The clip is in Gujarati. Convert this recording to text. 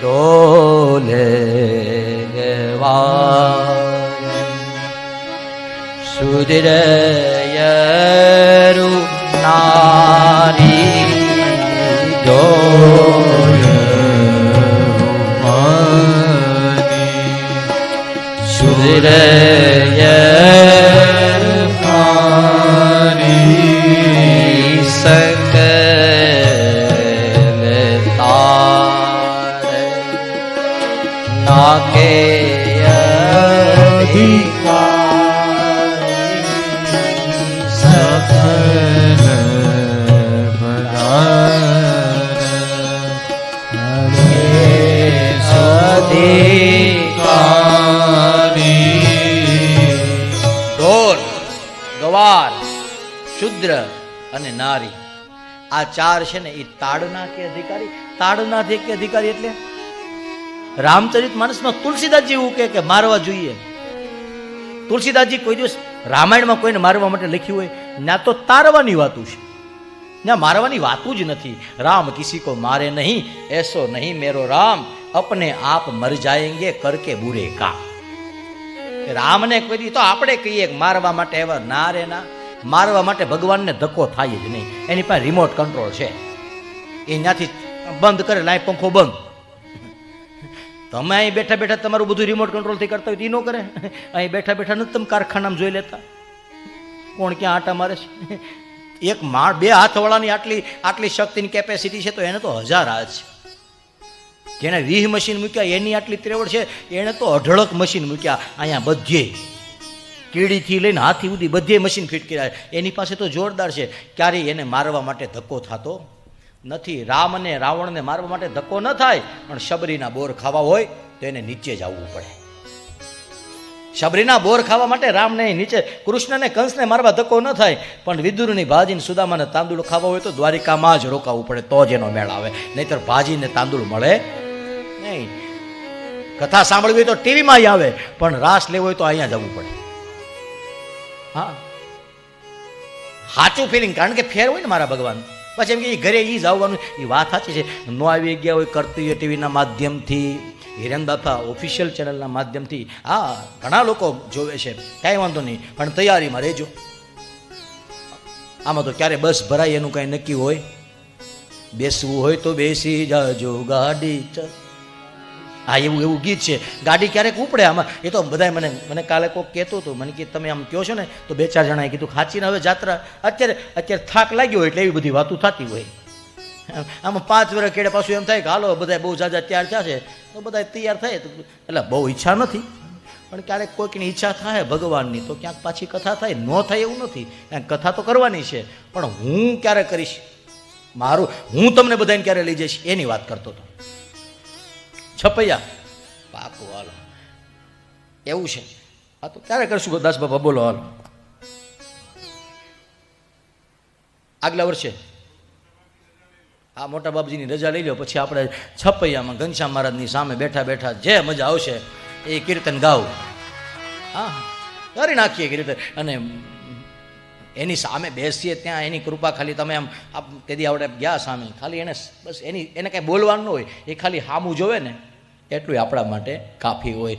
ડોલે સુદરયરુ નારી ડોલે સુદરયરુ શુદ્ર અને નારી. આ ચાર છે ને, એ તાડના કે અધિકારી. તાડના કે અધિકારી એટલે રામચરિત માણસમાં તુલસીદાસજી એવું કે મારવા જોઈએ. તુલસીદાસજી કોઈ દિવસ રામાયણમાં કોઈને મારવા માટે લખ્યું હોય, ના તો તારવાની વાતું છે. ના, મારવાની વાતું જ નથી. રામ કિસી કો મારે નહીં, એસો નહીં મેરો રામ, અપને આપ મર જાયેંગે કરકે બુરે કા રામને કહી દી તો આપણે કહીએ મારવા માટે એવા ના રે ના, મારવા માટે ભગવાનને ધક્કો થાય જ નહીં. એની પાસે રિમોટ કંટ્રોલ છે. એ ત્યાંથી બંધ કરે, લાઈ પંખો બંધ. તમે અહીં બેઠા બેઠા તમારું બધું રિમોટ કંટ્રોલથી કરતા હોય તો એ ન કરે. અહીં બેઠા બેઠા નથી, તમે કારખાનામાં જોઈ લેતા. કોણ ક્યાં આટા મારે છે? એક માળ, બે હાથવાળાની આટલી આટલી શક્તિની કેપેસિટી છે તો એને તો હજાર હાથ છે. જેણે વીહ મશીન મૂક્યા, એની આટલી ત્રેવડ છે, એણે તો અઢળક મશીન મૂક્યા. અહીંયા બધે કીડીથી લઈને હાથી સુધી બધે મશીન ફિટ કર્યા. એની પાસે તો જોરદાર છે. ક્યારેય એને મારવા માટે ધક્કો થતો નથી રામ અને રાવણને મારવા માટે ધક્કો ન થાય, પણ શબરીના બોર ખાવા હોય તો એને નીચે જ આવવું પડે. શબરીના બોર ખાવા માટે રામને નીચે, કૃષ્ણને, કંસને મારવા ધક્કો ન થાય, પણ વિદુરની ભાજીને સુદામાને તાંદુળ ખાવા હોય તો દ્વારિકામાં જ રોકાવું પડે, તો જ એનો મેળ આવે. નહીતર ભાજીને તાંદુળ મળે નહીં. કથા સાંભળવી હોય તો ટીવીમાં આવે, પણ રાસ લેવો હોય તો અહીંયા જવું પડે. હા. સાચું ફિલિંગ કારણ કે ફેર હોય ને મારા ભગવાન. પછી એમ કે ઈ ઘરે એ જ આવવાનું. એ વાત સાચી છે. ન આવી ગયા હોય કરતી ટીવીના માધ્યમથી, હિરેન બાપા ઓફિશિયલ ચેનલના માધ્યમથી. હા, ઘણા લોકો જોવે છે. કાંઈ વાંધો નહીં. પણ તૈયારીમાં રહેજો. આમાં તો ક્યારે બસ ભરાય એનું કાંઈ નક્કી હોય. બેસવું હોય તો બેસી જાજો ગાડી હા, એવું એવું ગીત છે. ગાડી ક્યારેક ઉપડે આમાં. એ તો બધાય મને મને કાલે કોઈક કહેતું હતું. મને કે તમે આમ કહો છો ને? તો બે ચાર જણાએ કીધું ખાંચીને હવે જાત્રા. અત્યારે અત્યારે થાક લાગ્યો એટલે એવી બધી વાતો થતી હોય. આમાં પાંચ વર્ષ કેડે પાછું એમ થાય કે હાલો બધા બહુ જાજા તૈયાર થશે તો બધા તૈયાર થાય. એટલે બહુ ઈચ્છા નથી. પણ ક્યારેક કોઈકની ઈચ્છા થાય ભગવાનની, તો ક્યાંક પાછી કથા થાય. ન થાય એવું નથી. ક્યાંક કથા તો કરવાની છે. પણ હું ક્યારે કરીશ? મારું, હું તમને બધાને ક્યારે લઈ જઈશ? એની વાત કરતો હતો. છપૈયા. પાકું હાલો. એવું છે. આ તો ક્યારે કરશું દાસ બાબા બોલો, હાલો. આગલા વર્ષે. આ મોટા બાપજીની રજા લઈ લો, પછી આપણે છપૈયામાં ઘનશ્યામ મહારાજની સામે બેઠા બેઠા જે મજા આવશે એ કીર્તન ગાવ. હા. કરી નાખીએ કીર્તન. અને એની સામે બેસીએ ત્યાં, એની કૃપા ખાલી તમે આમ, આપ તેથી આવડે ગયા સામે. ખાલી એને બસ એની, એને કાંઈ બોલવાનું હોય. એ ખાલી હામું જોવે ને એટલું આપણા માટે કાફી હોય.